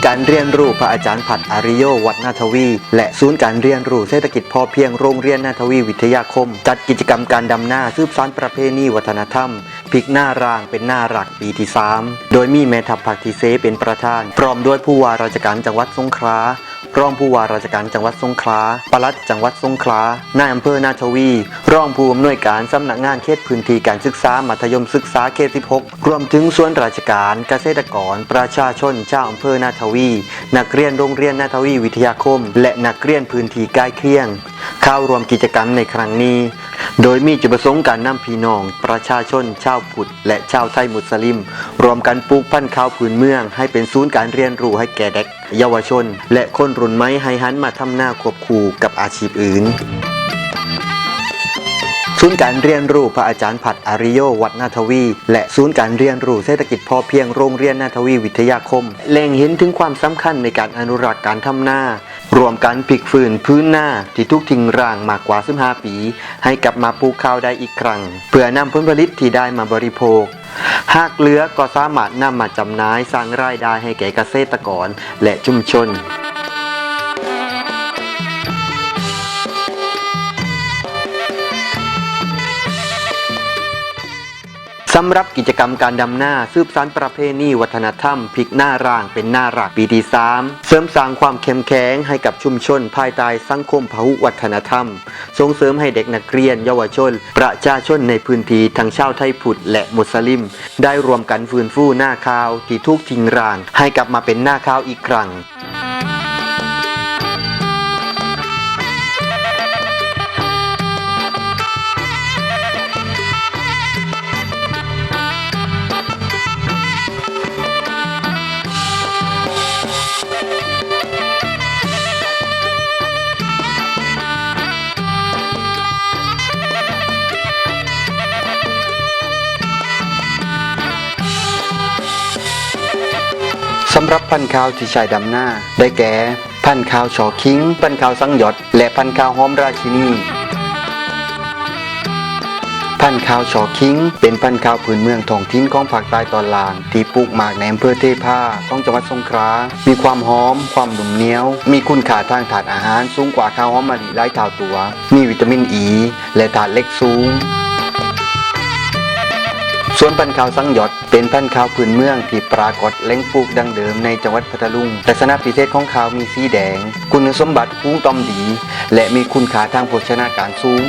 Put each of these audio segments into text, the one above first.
ย์การเรียนรู้พระอาจารย์ผัดอาริโยวัดนาทวี และศูนย์การเรียนรู้เศรษฐกิจพอเพียงโรงเรียนนาทวีวิทยาคม จัดกิจกรรมการดำหน้าซืบสานประเพณีวัฒนธรรมพลิกหน้ารางเป็นหน้าหลักปีที่ 3 โดยมีแม่ทัพภาคที่เซเป็นประธาน พร้อมด้วยผู้ว่าราชการจังหวัดสงขลา รองผู้ว่าราชการจังหวัดสงขลาปลัดจังหวัดสงขลานายอำเภอนาทวี รองผู้อำนวยการสำนักงานเขตพื้นที่การศึกษามัธยมศึกษาเขต 16 รวมถึงส่วนราชการเกษตรกร ประชาชนชาวอำเภอนาทวี นักเรียนโรงเรียนนาทวีวิทยาคม และนักเรียนพื้นที่ใกล้เคียง เข้ารวมกิจกรรมในครั้งนี้ โดยมีจุดประสงค์การนำพี่น้อง ประชาชนชาวพุทธและชาวไทยมุสลิม รวมกันปลูกพันธุ์ข้าวพื้นเมือง ให้เป็นศูนย์การเรียนรู้ให้แก่เด็ก เยาวชน และคนรุ่นใหม่ให้หันมาทำหน้าควบคู่กับอาชีพอื่นศูนย์การเรียนรู้พระอาจารย์ผัดอาริโยวัดนาทวี และศูนย์การเรียนรู้เศรษฐกิจพอเพียงโรงเรียนนาทวีวิทยาคมเล็งเห็นถึงความสำคัญในการอนุรักษ์การทำหน้ารวมกันพลิกฟื้นพื้นหน้าที่ทุกทิ้งร่างมากกว่า15ปี ให้กลับมาปลูกข้าวได้อีกครั้ง เพื่อนำผลผลิตที่ได้มาบริโภค หากเหลือก็สามารถนำมาจำหน่ายสร้างรายได้ให้แก่เกษตรกรและชุมชน สำหรับกิจกรรมการดำหน้าสืบสานประเพณีวัฒนธรรมพลิกหน้าร่างเป็นหน้ารักปีที่สามเสริมสร้างความเข้มแข็งให้กับชุมชน ภายใต้สังคมพหุวัฒนธรรม ส่งเสริมให้เด็กนักเรียน เยาวชน ประชาชนในพื้นที่ทั้งชาวไทยพุทธและมุสลิม ได้รวมกันฟื้นฟูหน้าข้าวที่ทุกทิ้งร่าง ให้กลับมาเป็นหน้าข้าวอีกครั้ง สำหรับพันธุ์ข้าวที่ใช้ดำหน้า ได้แก่ พันธุ์ข้าวชอคิง พันธุ์ข้าวสังหยดและพันธุ์ข้าวหอมราชินีพันธุ์ข้าวชอคิง เป็นพันธุ์ข้าวพื้นเมืองท้องถิ่นของภาคใต้ตอนล่าง ที่ปลูกหมากในอำเภอเทพาของจังหวัดสงขลา มีความหอม ความหนุ่มเหนียว มีคุณค่าทางถาดอาหารสูงกว่าข้าวหอมมะลิหลายเท่าตัว มีวิตามินอ e, ีและถาดเล็กสูง ส่วนพันธุ์ข้าวสังหยดเป็นพันธุ์ข้าวพื้นเมืองที่ปรากฏเล้งปลูกดังเดิมในจังหวัดพัทลุงลักษณะพิเศษของข้าวมีสีแดง คุณสมบัติคุ้งตอมดี และมีคุณค่าทางโภชนาการสูง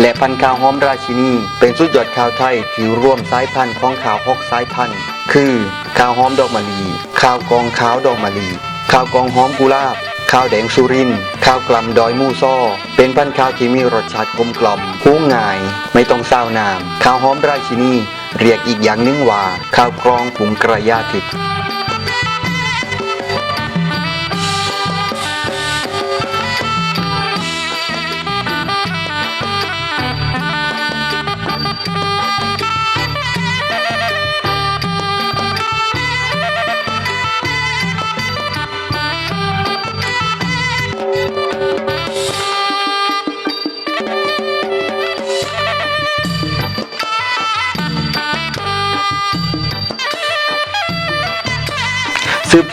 และพันธุ์ข้าวหอมราชินี เป็นสุดยอดข้าวไทยที่รวมสายพันธุ์ของข้าวหกสายพันธุ์ คือข้าวหอมดอกมะลิข้าวกองขาวดอกมะลิข้าวกองหอมกุหลาบ ข้าวแดงสุรินข้าวกลำดอยมูซ่อ เป็นพันธุ์ข้าวที่มีรสชาติกลมกล่อมหูง่าย ไม่ต้องเศร้าน้ำข้าวหอมราชินี เรียกอีกอย่างหนึงว่า ข้าวกรองผุงกระยาทิพย์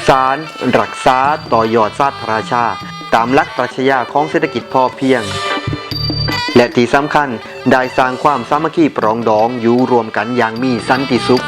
สารรักษาต่อยอดศาสตร์พระราชา ตามหลักปรัชญาของเศรษฐกิจพอเพียง และที่สำคัญได้สร้างความสามัคคีปรองดองอยู่รวมกันอย่างมีสันติสุข